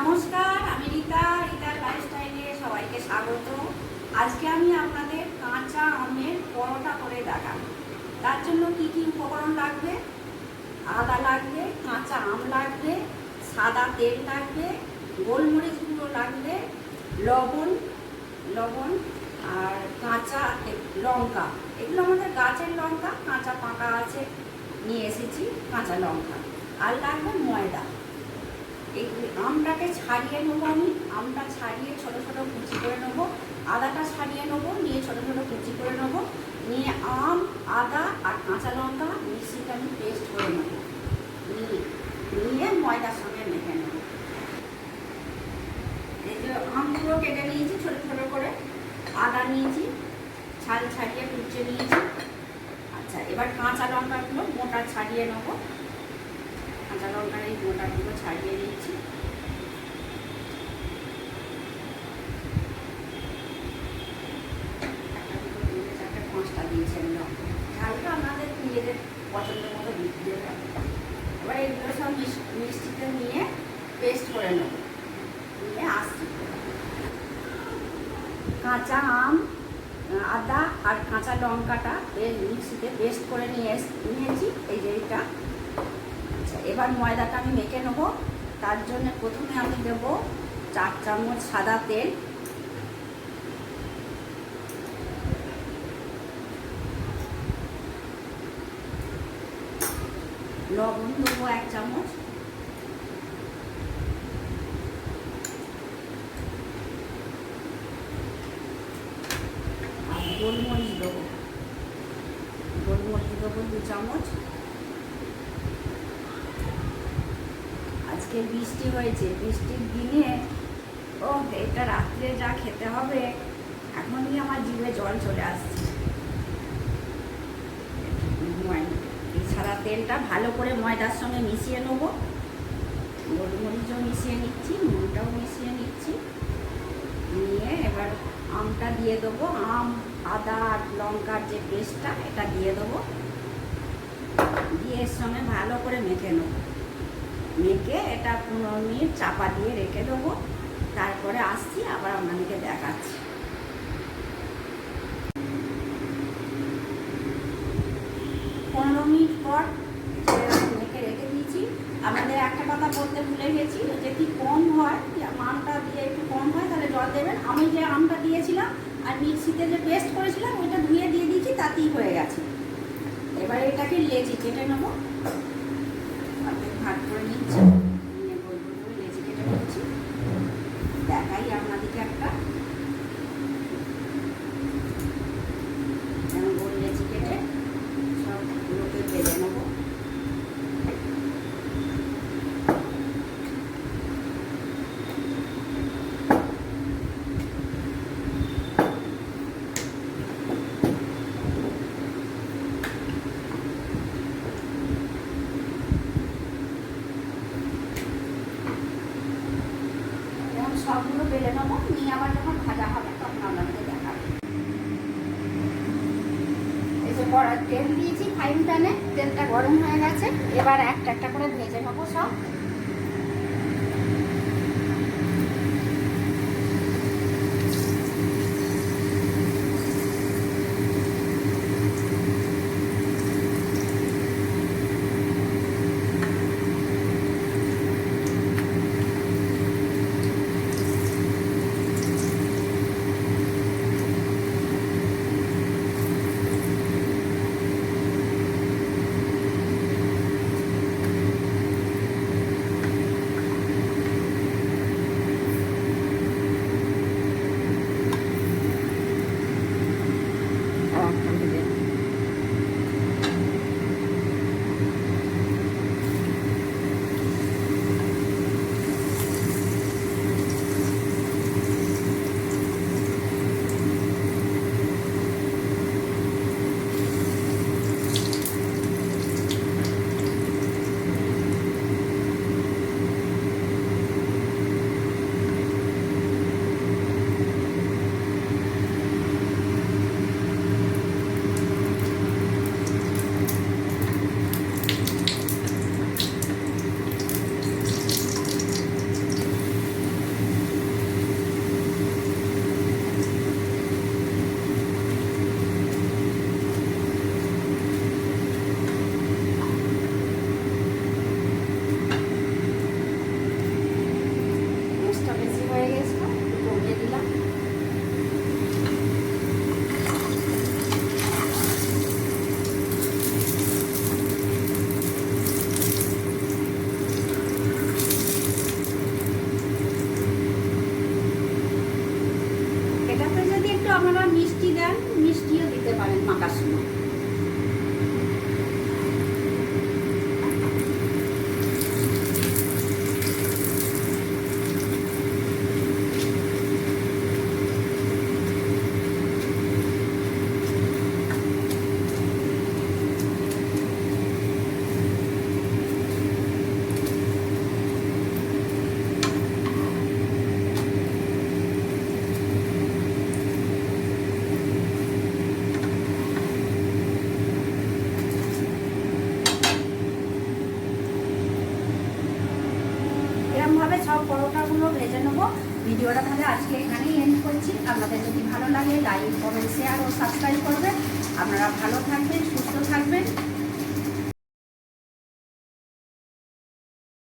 নমস্কার, আমি রীতা, রীতার লাইফস্টাইলে সবাইকে স্বাগত। আজকে আমি আপনাদের কাঁচা আমের পরোটা করে দেখাবো। তার জন্য কি কি উপকরণ লাগবে? আদা লাগবে, কাঁচা আম লাগবে, সাদা তেল লাগবে, গোলমরিচ গুঁড়ো লাগবে, লবণ লবণ আর কাঁচা লঙ্কা। এগুলো আমাদের গাছের লঙ্কা, কাঁচা পাকা আছে, নিয়ে এসেছি, কাঁচা লঙ্কা। আর লাগবে ময়দা। এই আমটাকে ছাড়িয়ে নেব আমি। আমটা ছাড়িয়ে ছোট ছোট কুচি করে নেব। আদাটা ছাড়িয়ে নেব, নিয়ে ছোট ছোট কুচি করে নেব। নিয়ে আম, আদা আর কাঁচা লঙ্কা মিক্সিতে আমি পেস্ট করে নেব। নিয়ে নিয়ে ময়দার সঙ্গে মেখে নেব। এই যে আমগুলো কেটে নিয়েছি ছোট ছোট করে। আদা নিয়েছি, ছাল ছাড়িয়ে কুচে নিয়েছি। আচ্ছা এবার কাঁচা লঙ্কাগুলো মোটা ছাড়িয়ে নেব। কাঁচা লঙ্কার এই গোটাগুলো ছাড়িয়ে নিচ্ছি একটা দুটো তিনটে চারটে পাঁচটা দিয়েছেন লঙ্কা ঝালটা আপনাদের নিজেদের পছন্দ মতো দিয়ে দেবেন এবার এইগুলো সব মিশ- মিষ্টিতে নিয়ে পেস্ট করে নেব। নিয়ে আসছি। কাঁচা আম, আদা আর কাঁচা লঙ্কাটা মিক্সিতে পেস্ট করে নিয়ে নিয়েছি। এই যে এটা আচ্ছা এবার ময়দাটা আমি মেখে নেব। তার জন্য প্রথমে আমি দেব চার চামচ সাদা তেল। লবণ দেবো এক চামচ। আর গোলমরিচ দেবো। গোলমরিচ দেবো দু চামচ। আজকে বৃষ্টি হয়েছে। বৃষ্টির দিনে ও এটা রাত্রে যা খেতে হবে, এখনই আমার জিভে জল চলে আসছে। সাদা তেলটা ভালো করে ময়দার সঙ্গে মিশিয়ে নেব। গোলমরিচও মিশিয়ে নিচ্ছি, নুনটাও মিশিয়ে নিচ্ছি। নিয়ে এবার আমটা দিয়ে দেবো। আম, আদা আর লঙ্কার যে পেস্টটা, এটা দিয়ে দেবো। দিয়ে এর সঙ্গে ভালো করে মেখে নেব। মেখে এটা পনেরো মিনিট চাপা দিয়ে রেখে দেবো। তারপরে আসছি, আবার আপনাদেরকে দেখাচ্ছি পনেরো মিনিট পর মেখে রেখে দিয়েছি। আপনাদের একটা কথা বলতে ভুলে গেছি যদি কম হয়? আমটা দিয়ে একটু কম হয় তাহলে জল দেবেন। আমি যে আমটা দিয়েছিলাম আর মিক্সিতে যে পেস্ট করেছিলাম ওইটা ধুয়ে দিয়ে দিয়েছি তাতেই হয়ে গেছে। এবার এটাকে লেচি কেটে নেব। ভাগ করে নিচ্ছি। নিয়ে গোল গোল করে লেচি কেটে নিচ্ছি। দেখাই আপনাদেরকে একটা। বেলে নেব নিয়ে আবার যখন ভাজা হবে তখন আপনাদেরকে দেখাবো। এই যে তেল দিয়েছি ফাইন প্যানে তেলটা গরম হয়ে গেছে। এবার একটা একটা করে ভেজে নেব সব। আপনারা পরোটাগুলো ভেজে নেব। ভিডিওটা তাহলে আজকে এখানেই এন্ড করছি। আপনাদের যদি ভালো লাগে লাইক কমেন্ট শেয়ার ও সাবস্ক্রাইব করবেন। আপনারা ভালো থাকবেন, সুস্থ থাকবেন।